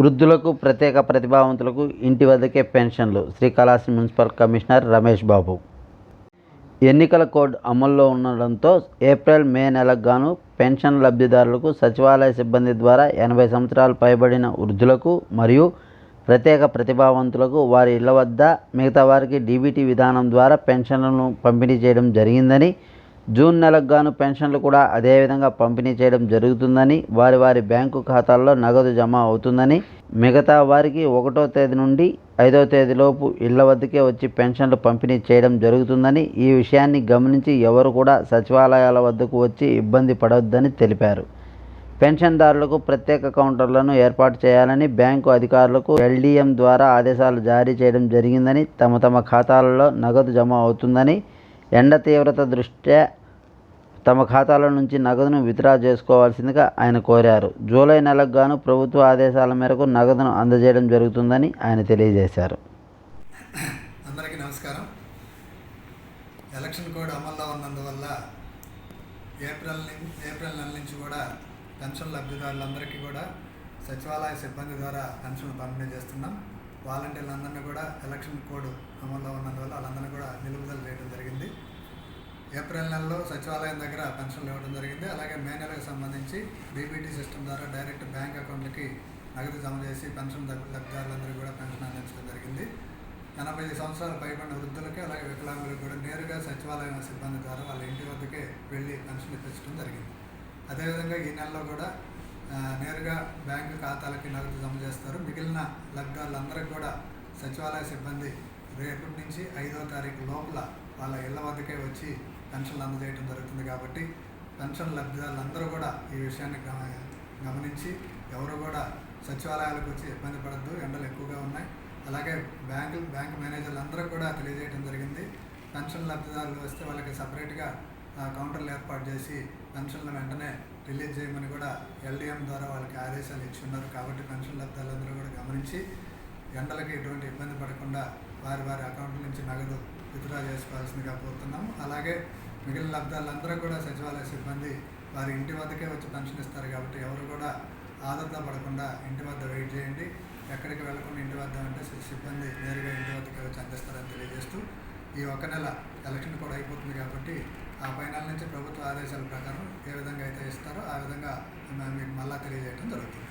వృద్ధులకు ప్రత్యేక ప్రతిభావంతులకు ఇంటి వద్దకే పెన్షన్లు. Srikalahasti municipal commissioner Ramesh Babu. ఎన్నికల కోడ్ అమల్లో ఉండడంతో ఏప్రిల్ మే నెలకు గాను పెన్షన్ లబ్ధిదారులకు సచివాలయ సిబ్బంది ద్వారా ఎనభై సంవత్సరాలు పైబడిన వృద్ధులకు మరియు ప్రత్యేక ప్రతిభావంతులకు వారి ఇళ్ళ వద్ద మిగతా వారికి డీబీటీ విధానం ద్వారా పెన్షన్లను పంపిణీ చేయడం జరిగిందని జూన్ నెలకు గాను పెన్షన్లు కూడా అదేవిధంగా పంపిణీ చేయడం జరుగుతుందని వారి వారి బ్యాంకు ఖాతాల్లో నగదు జమ అవుతుందని మిగతా వారికి ఒకటో తేదీ నుండి ఐదో తేదీలోపు ఇళ్ళ వద్దకే వచ్చి పెన్షన్లు పంపిణీ చేయడం జరుగుతుందని ఈ విషయాన్ని గమనించి ఎవరు కూడా సచివాలయాల వద్దకు వచ్చి ఇబ్బంది పడవద్దని తెలిపారు. పెన్షన్దారులకు ప్రత్యేక కౌంటర్లను ఏర్పాటు చేయాలని బ్యాంకు అధికారులకు ఎల్డీఎం ద్వారా ఆదేశాలు జారీ చేయడం జరిగిందని తమ తమ ఖాతాలలో నగదు జమ అవుతుందని ఎండ తీవ్రత దృష్ట్యా తమ ఖాతాల నుంచి నగదును విత్డ్రా చేసుకోవాల్సిందిగా ఆయన కోరారు. జూలై నెలకు గాను ప్రభుత్వ ఆదేశాల మేరకు నగదును అందజేయడం జరుగుతుందని ఆయన తెలియజేశారు. అందరికీ నమస్కారం. ఎలక్షన్ కోడ్ అమల్లో ఉన్నందువల్ల ఏప్రిల్ ఏప్రిల్ నెల నుంచి కూడా పెన్షన్ లబ్ధిదారులందరికీ కూడా సచివాలయ సిబ్బంది ద్వారా పెన్షన్ పంపిణీ చేస్తున్నాం. వాలంటీర్లందరినీ కూడా ఎలక్షన్ కోడ్ అమల్లో ఉన్నందువల్ల వాళ్ళందరినీ కూడా నిలుపుదల చేయడం జరిగింది. ఏప్రిల్ నెలలో సచివాలయం దగ్గర పెన్షన్లు ఇవ్వడం జరిగింది. అలాగే మే నెలకు సంబంధించి బీబీటీ సిస్టమ్ ద్వారా డైరెక్ట్ బ్యాంక్ అకౌంట్లకి నగదు జమ చేసి పెన్షన్ లబ్ధిదారులందరికీ కూడా పెన్షన్ అందించడం జరిగింది. ఎనభై ఐదు సంవత్సరాలు పైబడిన వృద్ధులకి అలాగే వికలాంగులకు కూడా నేరుగా సచివాలయం సిబ్బంది ద్వారా వాళ్ళ ఇంటి వద్దకే వెళ్ళి పెన్షన్ ఇప్పించడం జరిగింది. అదేవిధంగా ఈ నెలలో కూడా నేరుగా బ్యాంకు ఖాతాలకి నగదు జమ చేస్తారు. మిగిలిన లబ్ధిదారులందరికీ కూడా సచివాలయ సిబ్బంది రేపటి నుంచి ఐదో తారీఖు లోపల వాళ్ళ ఇళ్ళ వద్దకే వచ్చి పెన్షన్లు అందజేయడం జరుగుతుంది కాబట్టి పెన్షన్ లబ్ధిదారులందరూ కూడా ఈ విషయాన్ని గమ- గమనించి ఎవరు కూడా సచివాలయాలకు వచ్చి ఇబ్బంది పడద్దు ఎండలు ఎక్కువగా ఉన్నాయి. అలాగే బ్యాంకు బ్యాంక్ మేనేజర్లు అందరూ కూడా తెలియజేయడం జరిగింది. పెన్షన్ లబ్ధిదారులు వస్తే వాళ్ళకి సపరేట్గా కౌంటర్లు ఏర్పాటు చేసి పెన్షన్లు వెంటనే రిలీజ్ చేయమని కూడా ఎల్డిఎం ద్వారా వాళ్ళకి ఆదేశాలు ఇచ్చి ఉన్నారు. కాబట్టి పెన్షన్ లబ్ధాలందరూ కూడా గమనించి ఎండలకి ఎటువంటి ఇబ్బంది పడకుండా వారి వారి అకౌంట్ నుంచి నగదు విత్డ్రా చేసుకోవాల్సిందిగా కోరుతున్నాము. అలాగే మిగిలిన లబ్ధాలందరూ కూడా సచివాలయ సిబ్బంది వారి ఇంటి వద్దకే వచ్చి పెన్షన్ ఇస్తారు కాబట్టి ఎవరు కూడా ఆదరణ పడకుండా ఇంటి వద్ద వెయిట్ చేయండి. ఎక్కడికి వెళ్ళకుండా ఇంటి వద్ద అంటే సిబ్బంది నేరుగా ఇంటి వద్దకే వచ్చి అందిస్తారని తెలియజేస్తూ ఈ ఒక నెల ఎలక్షన్ కూడా అయిపోతుంది కాబట్టి ఆ ఫైనల్ నుంచి ప్రభుత్వ ఆదేశాల ప్రకారం ఏ విధంగా అయితే ఇస్తారో ఆ విధంగా మీకు మళ్ళా తెలియజేయడం జరుగుతుంది.